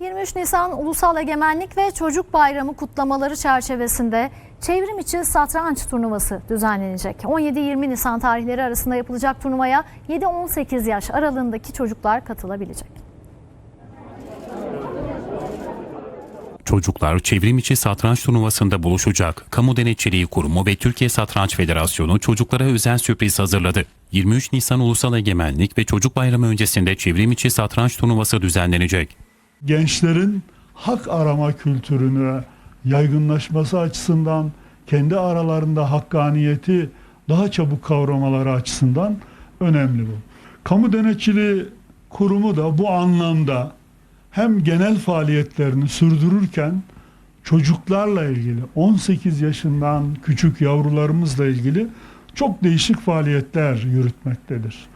23 Nisan Ulusal Egemenlik ve Çocuk Bayramı kutlamaları çerçevesinde çevrim içi satranç turnuvası düzenlenecek. 17-20 Nisan tarihleri arasında yapılacak turnuvaya 7-18 yaş aralığındaki çocuklar katılabilecek. Çocuklar çevrim içi satranç turnuvasında buluşacak. Kamu Denetçiliği Kurumu ve Türkiye Satranç Federasyonu çocuklara özel sürpriz hazırladı. 23 Nisan Ulusal Egemenlik ve Çocuk Bayramı öncesinde çevrim içi satranç turnuvası düzenlenecek. Gençlerin hak arama kültürünü yaygınlaşması açısından kendi aralarında hakkaniyeti daha çabuk kavramaları açısından önemli bu. Kamu Denetçiliği Kurumu da bu anlamda hem genel faaliyetlerini sürdürürken çocuklarla ilgili 18 yaşından küçük yavrularımızla ilgili çok değişik faaliyetler yürütmektedir.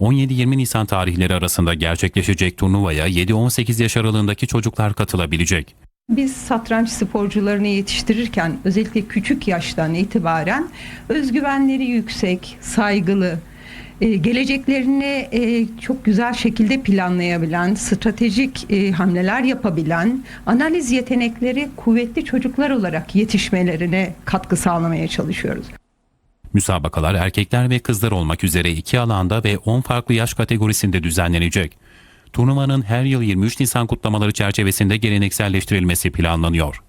17-20 Nisan tarihleri arasında gerçekleşecek turnuvaya 7-18 yaş aralığındaki çocuklar katılabilecek. Biz satranç sporcularını yetiştirirken özellikle küçük yaştan itibaren özgüvenleri yüksek, saygılı, e, geleceklerini e, çok güzel şekilde planlayabilen, stratejik e, hamleler yapabilen, analiz yetenekleri kuvvetli çocuklar olarak yetişmelerine katkı sağlamaya çalışıyoruz. Müsabakalar erkekler ve kızlar olmak üzere iki alanda ve 10 farklı yaş kategorisinde düzenlenecek. Turnuvanın her yıl 23 Nisan kutlamaları çerçevesinde gelenekselleştirilmesi planlanıyor.